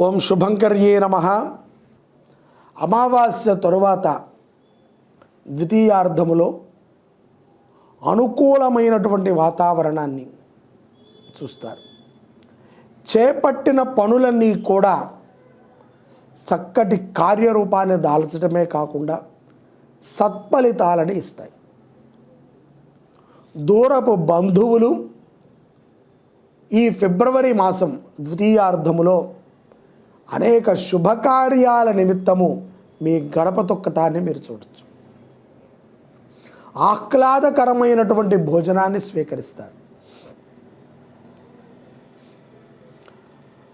ఓం శుభంకర్యే నమ. అమావాస్య తరువాత ద్వితీయార్థములో అనుకూలమైనటువంటి వాతావరణాన్ని చూస్తారు. చేపట్టిన పనులన్నీ కూడా చక్కటి కార్యరూపాన్ని దాల్చడమే కాకుండా సత్ఫలితాలని ఇస్తాయి. దూరపు బంధువులు ఈ ఫిబ్రవరి మాసం ద్వితీయార్థములో అనేక శుభకార్యాల నిమిత్తము మీ గడప తొక్కటాన్ని మీరు చూడొచ్చు. ఆహ్లాదకరమైనటువంటి భోజనాన్ని స్వీకరిస్తారు.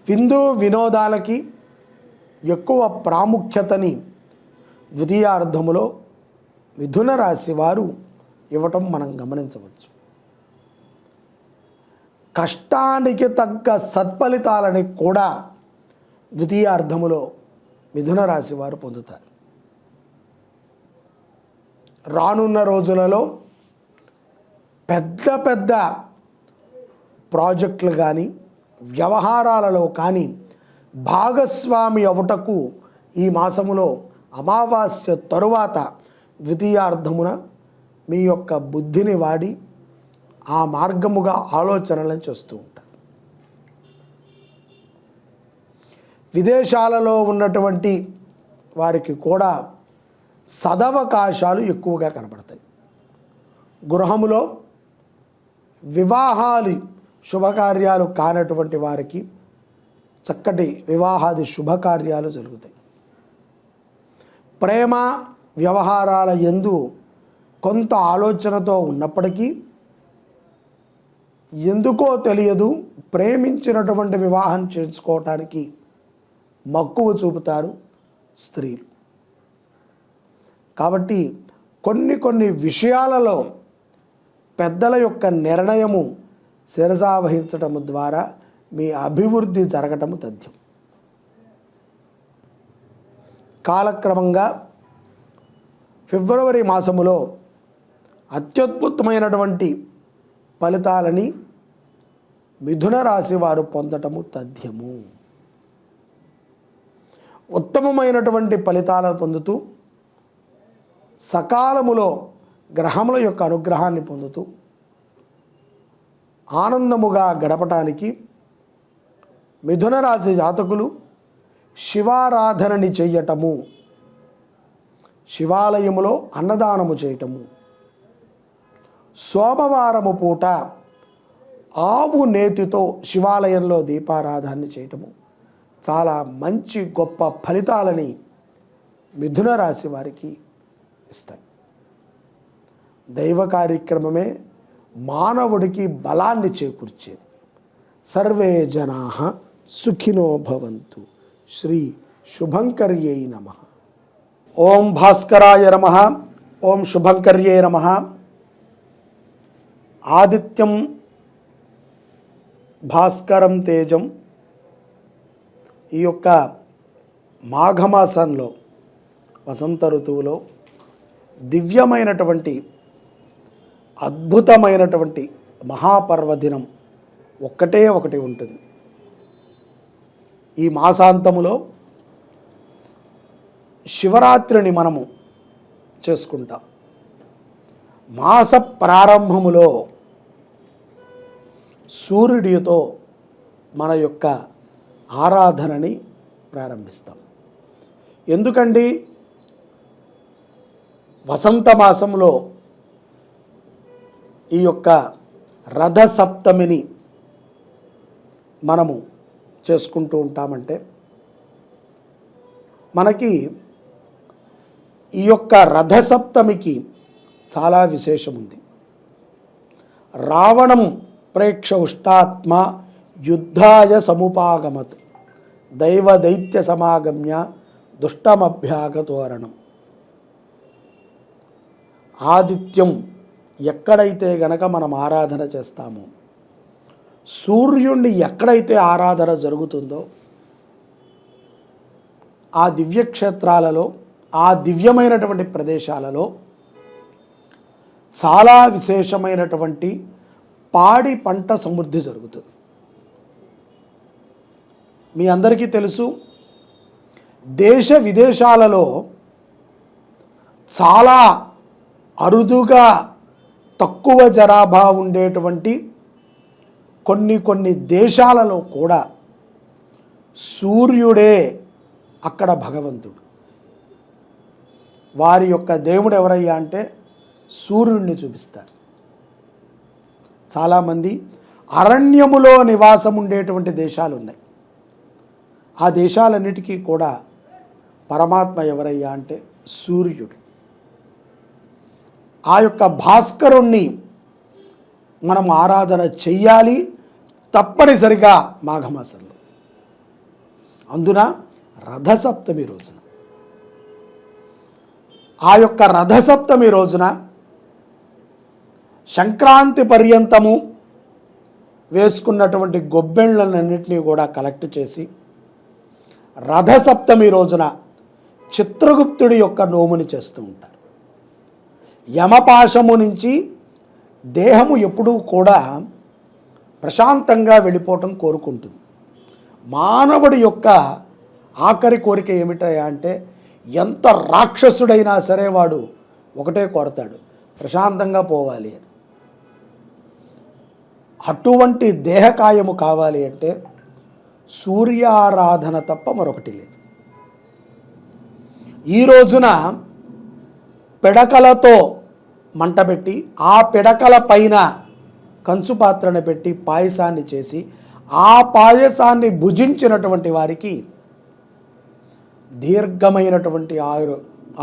విందు వినోదాలకి ఎక్కువ ప్రాముఖ్యతని ద్వితీయార్థములో మిథున రాశి వారు ఇవ్వటం మనం గమనించవచ్చు. కష్టానికి తగ్గ సత్ఫలితాలని కూడా ద్వితీయార్థములో మిథున రాశి వారు పొందుతారు. రానున్న రోజులలో పెద్ద పెద్ద ప్రాజెక్టులు కానీ వ్యవహారాలలో కానీ భాగస్వామి అవుటకు ఈ మాసములో అమావాస్య తరువాత ద్వితీయార్థమున మీ యొక్క బుద్ధిని వాడి ఆ మార్గముగా ఆలోచనలను చేస్తూ విదేశాలలో ఉన్నటువంటి వారికి కూడా సదవకాశాలు ఎక్కువగా కనపడతాయి. గృహములో వివాహాలు శుభకార్యాలు కానటువంటి వారికి చక్కటి వివాహాది శుభకార్యాలు జరుగుతాయి. ప్రేమ వ్యవహారాల ఎందు కొంత ఆలోచనతో ఉన్నప్పటికీ ఎందుకో తెలియదు ప్రేమించినటువంటి వివాహం చేసుకోవటానికి మక్కువ చూపుతారు స్త్రీలు. కాబట్టి కొన్ని కొన్ని విషయాలలో పెద్దల యొక్క నిర్ణయము శిరసావహించటం ద్వారా మీ అభివృద్ధి జరగటము తథ్యం. కాలక్రమంగా ఫిబ్రవరి మాసములో అత్యద్భుతమైనటువంటి ఫలితాలని మిథున రాశి వారు పొందటము తథ్యము. ఉత్తమమైనటువంటి ఫలితాలను పొందుతూ సకాలములో గ్రహముల యొక్క అనుగ్రహాన్ని పొందుతూ ఆనందముగా గడపటానికి మిథున రాశి జాతకులు శివారాధనని చెయ్యటము శివాలయములో అన్నదానము చేయటము. సోమవారము పూట ఆవు నేతితో శివాలయంలో దీపారాధన చేయటము. చాలా మంచి గొప్ప ఫలితాలని మిథున రాశి వారికి ఇస్తాయి. దైవ కార్యక్రమమే మానవుడికి బలాన్ని చేకూర్చేది. సర్వే జనా సుఖినో భవంతు. శ్రీ శుభంకర్యై నమ. ఓం భాస్కరాయ నమ. ఓం శుభంకర్యే నమ. ఆదిత్యం భాస్కరం తేజం. ఈ యొక్క మాఘమాసంలో వసంత ఋతువులో దివ్యమైనటువంటి అద్భుతమైనటువంటి మహాపర్వదినం ఒక్కటే ఒకటి ఉంటుంది. ఈ మాసాంతములో శివరాత్రిని మనము చేసుకుంటాం. మాస ప్రారంభములో సూర్యుడితో మన యొక్క ఆరాధనని ప్రారంభిస్తాం. ఎందుకండి? వసంత మాసంలో ఈ యొక్క రథసప్తమిని మనము చేసుకుంటూ ఉంటామంటే మనకి ఈ యొక్క రథసప్తమికి చాలా విశేషం ఉంది రావణం ప్రేక్ష ఉష్టాత్మ యుద్ధాయ సముపాగమత్. దైవ దైత్య సమాగమ్య దుష్టమభ్యాగతోరణం ఆదిత్యం ఎక్కడైతే గనక మనం ఆరాధన చేస్తామో సూర్యుణ్ణి ఎక్కడైతే ఆరాధన జరుగుతుందో ఆ దివ్యక్షేత్రాలలో ఆ దివ్యమైనటువంటి ప్రదేశాలలో చాలా విశేషమైనటువంటి పాడి పంట సమృద్ధి జరుగుతుంది. మీ అందరికీ తెలుసు దేశ విదేశాలలో చాలా అరుదుగా తక్కువ జనాభా ఉండేటువంటి కొన్ని కొన్ని దేశాలలో కూడా సూర్యుడే అక్కడ భగవంతుడు. వారి యొక్క దేవుడు ఎవరయ్యా అంటే సూర్యుడిని చూపిస్తారు. చాలామంది అరణ్యములో నివాసం ఉండేటువంటి దేశాలు ఉన్నాయి ఆ దేశాలన్నిటికీ కూడా పరమాత్మ ఎవరయ్యా అంటే సూర్యుడు. ఆ యొక్క భాస్కరుణ్ణి మనం ఆరాధన చెయ్యాలి తప్పనిసరిగా మాఘమాసంలో. అందున రథసప్తమి రోజున. ఆ యొక్క రథసప్తమి రోజున సంక్రాంతి పర్యంతము వేసుకున్నటువంటి గొబ్బెళ్ళన్నింటినీ కూడా కలెక్ట్ చేసి రథసప్తమి రోజున చిత్రగుప్తుడి యొక్క నోముని చేస్తూ ఉంటారు. యమపాశము నుంచి దేహము ఎప్పుడూ కూడా ప్రశాంతంగా వెళ్ళిపోవటం కోరుకుంటుంది. మానవుడి యొక్క ఆఖరి కోరిక ఏమిటయా అంటే ఎంత రాక్షసుడైనా సరే వాడు ఒకటే కోరతాడు ప్రశాంతంగా పోవాలి అని. అటువంటి దేహకాయము కావాలి అంటే సూర్యారాధన తప్ప మరొకటి లేదు. ఈ రోజున పిడకలతో మంట పెట్టి ఆ పిడకల పైన కంచు పాత్రను పెట్టి పాయసాన్ని చేసి ఆ పాయసాన్ని భుజించినటువంటి వారికి దీర్ఘమైనటువంటి ఆరో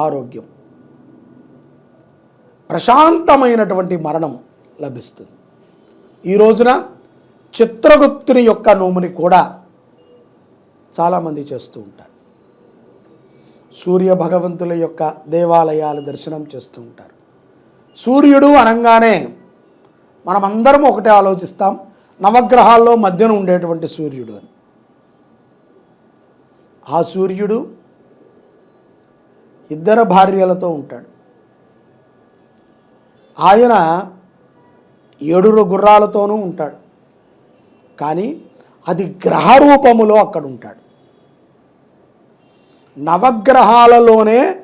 ఆరోగ్యం. ప్రశాంతమైనటువంటి మరణం లభిస్తుంది. ఈ రోజున చిత్రగుప్తుని యొక్క నోముని కూడా చాలామంది చేస్తూ ఉంటారు. సూర్య భగవంతుల యొక్క దేవాలయాలు దర్శనం చేస్తూ ఉంటారు. సూర్యుడు అనగానే మనమందరం ఒకటే ఆలోచిస్తాం నవగ్రహాల్లో మధ్యన ఉండేటువంటి సూర్యుడు అని. ఆ సూర్యుడు ఇద్దరు భార్యలతో ఉంటాడు. ఆయన ఏడురు గుర్రాలతోనూ ఉంటాడు. కానీ అది గ్రహ రూపములో అక్కడ ఉంటాడు. నవగ్రహాలలోనే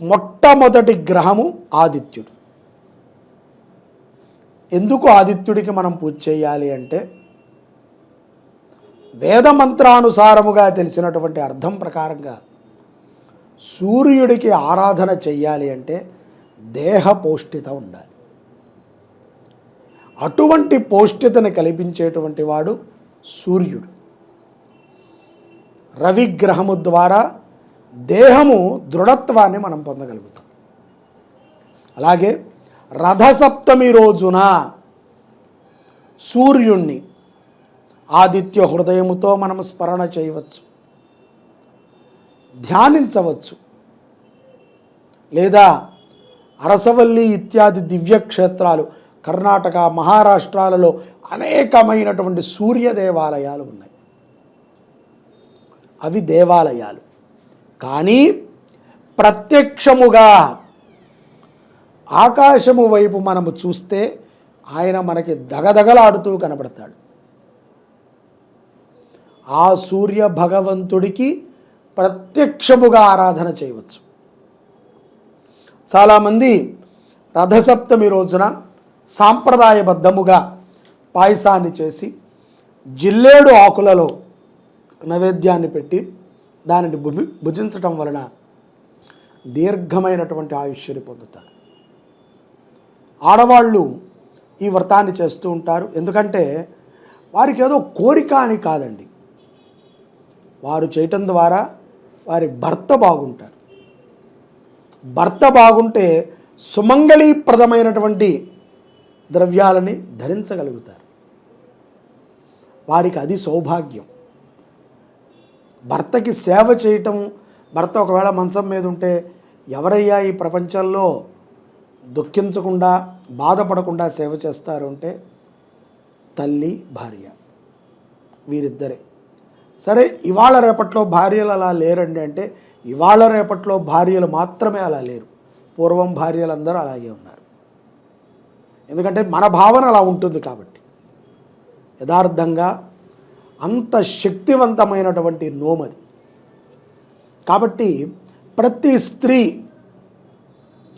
మొట్టమొదటి గ్రహము ఆదిత్యుడు. ఎందుకు ఆదిత్యుడికి మనం పూజ చేయాలి అంటే వేద మంత్రానుసారముగా తెలిసినటువంటి అర్థం ప్రకారంగా సూర్యుడికి ఆరాధన చెయ్యాలి అంటే దేహ పౌష్టిత ఉండాలి. అటువంటి పౌష్టితను కల్పించేటువంటి వాడు సూర్యుడు. రవిగ్రహము ద్వారా దేహము దృఢత్వాన్ని మనం పొందగలుగుతాం. అలాగే రథసప్తమి రోజున సూర్యుణ్ణి ఆదిత్య హృదయముతో మనం స్మరణ చేయవచ్చు. ధ్యానించవచ్చు. లేదా అరసవల్లి ఇత్యాది దివ్యక్షేత్రాలు కర్ణాటక మహారాష్ట్రాలలో అనేకమైనటువంటి సూర్య దేవాలయాలు ఉన్నాయి. అవి దేవాలయాలు. కానీ ప్రత్యక్షముగా ఆకాశము వైపు మనము చూస్తే ఆయన మనకి దగదగలాడుతూ కనబడతాడు. ఆ సూర్య భగవంతుడికి ప్రత్యక్షముగా ఆరాధన చేయవచ్చు. చాలామంది రథసప్తమి రోజున సాంప్రదాయబద్ధముగా పాయసాన్ని చేసి జిల్లేడు ఆకులలో నైవేద్యాన్ని పెట్టి దానిని భుజి భుజించటం వలన దీర్ఘమైనటువంటి ఆయుష్యని పొందుతారు. ఆడవాళ్ళు ఈ వ్రతాన్ని చేస్తూ ఉంటారు. ఎందుకంటే వారికి ఏదో కోరిక అని కాదండి. వారు చేయటం ద్వారా వారి భర్త బాగుంటారు. భర్త బాగుంటే సుమంగళీప్రదమైనటువంటి ద్రవ్యాలని ధరించగలుగుతారు. వారికి అది సౌభాగ్యం. భర్తకి సేవ చేయటం భర్త ఒకవేళ మంచం మీద ఉంటే ఎవరయ్యా ఈ ప్రపంచంలో దుఃఖించకుండా బాధపడకుండా సేవ చేస్తారు అంటే తల్లి భార్య. వీరిద్దరే. సరే ఇవాళ రేపట్లో భార్యలు అలా లేరండి అంటే ఇవాళ రేపట్లో భార్యలు మాత్రమే అలా లేరు. పూర్వం భార్యలందరూ అలాగే ఉన్నారు. ఎందుకంటే మన భావన అలా ఉంటుంది కాబట్టి. యథార్థంగా అంత శక్తివంతమైనటువంటి నోమది. కాబట్టి ప్రతి స్త్రీ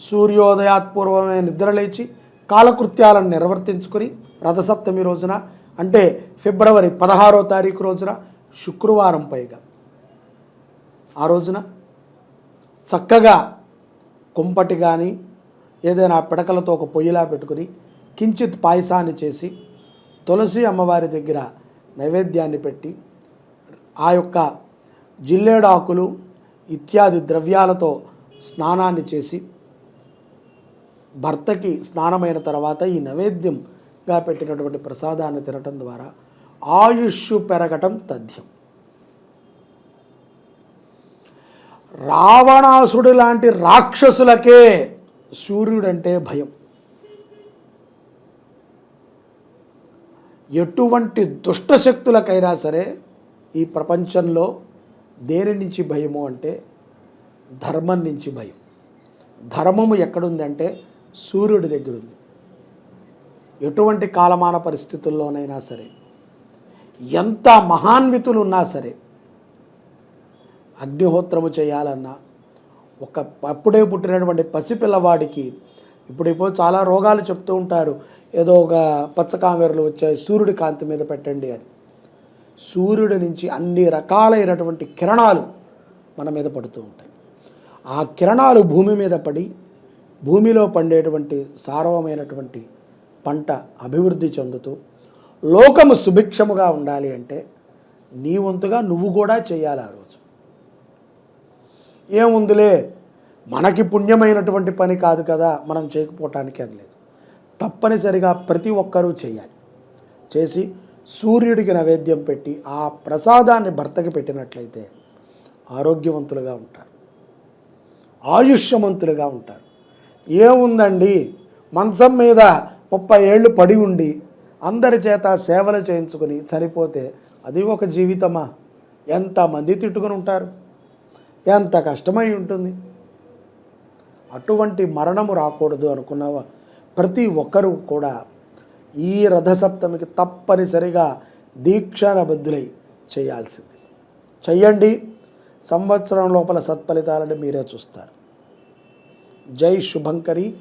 సూర్యోదయాత్పూర్వమే నిద్రలేచి కాలకృత్యాలను నిర్వర్తించుకొని రథసప్తమి రోజున అంటే ఫిబ్రవరి పదహారో తారీఖు రోజున శుక్రవారం పైగా. ఆ రోజున చక్కగా కుంపటి కానీ ఏదైనా పిడకలతో ఒక పొయ్యిలా పెట్టుకుని కించిత్ పాయసాన్ని చేసి తులసి అమ్మవారి దగ్గర నైవేద్యాన్ని పెట్టి ఆ యొక్క జిల్లేడాకులు ఇత్యాది ద్రవ్యాలతో స్నానాన్ని చేసి భర్తకి స్నానమైన తర్వాత ఈ నైవేద్యంగా పెట్టినటువంటి ప్రసాదాన్ని తినటం ద్వారా ఆయుష్ పెరగటం తథ్యం. రావణాసుడు లాంటి రాక్షసులకే సూర్యుడంటే భయం. ఎటువంటి దుష్ట శక్తులకైనా సరే ఈ ప్రపంచంలో దేని నుంచి భయము అంటే ధర్మం నుంచి భయం. ధర్మము ఎక్కడుందంటే సూర్యుడి దగ్గర ఉంది ఎటువంటి కాలమాన పరిస్థితుల్లోనైనా సరే ఎంత మహాన్వితులు ఉన్నా సరే అగ్నిహోత్రము చేయాలన్నా ఒక అప్పుడే పుట్టినటువంటి పసిపిల్లవాడికి ఇప్పుడు ఇప్పుడు చాలా రోగాలు చెప్తూ ఉంటారు ఏదో ఒక పచ్చకామెరలు వచ్చాయి సూర్యుడి కాంతి మీద పెట్టండి అని. సూర్యుడి నుంచి అన్ని రకాలైనటువంటి కిరణాలు మన మీద పడుతూ ఉంటాయి. ఆ కిరణాలు భూమి మీద పడి భూమిలో పండేటువంటి సారవమైనటువంటి పంట అభివృద్ధి చెందుతూ లోకము సుభిక్షముగా ఉండాలి అంటే నీ వంతుగా నువ్వు కూడా చేయాలి ఆ రోజు. ఏముందిలే? మనకి పుణ్యమైనటువంటి పని కాదు కదా మనం చేయకపోవటానికి అది లేదు. తప్పనిసరిగా ప్రతి ఒక్కరూ చేయాలి. చేసి సూర్యుడికి నైవేద్యం పెట్టి ఆ ప్రసాదాన్ని భర్తకి పెట్టినట్లయితే ఆరోగ్యవంతులుగా ఉంటారు. ఆయుష్యవంతులుగా ఉంటారు. ఏముందండి? మంచం మీద ముప్పై ఏళ్ళు పడి ఉండి అందరి చేత సేవలు చేయించుకుని సరిపోతే అది ఒక జీవితమా? ఎంతమంది తిట్టుకుని ఉంటారు? ఎంత కష్టమై ఉంటుంది? అటువంటి మరణము రాకూడదు అనుకున్నావా? ప్రతి ఒక్కరూ కూడా ఈ రథసప్తమికి తప్పనిసరిగా దీక్షానబద్ధులై చేయాల్సింది. చెయ్యండి. సంవత్సరం లోపల సత్ఫలితాలని మీరే చూస్తారు. జై శుభంకరి.